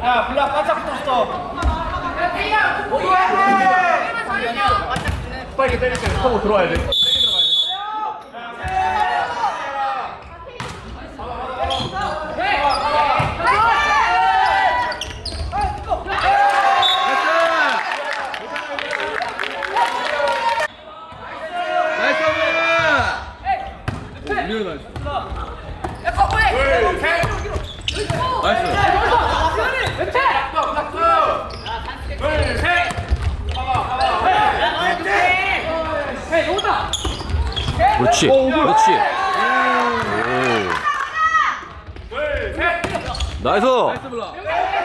야 블락 바짝 붙었어 빨리 빨리 빨리 하고 들어와야 돼. 나이스. 오 우리가 나이스. 나이스 그렇지. 그렇지. 오. 나이스. 둘셋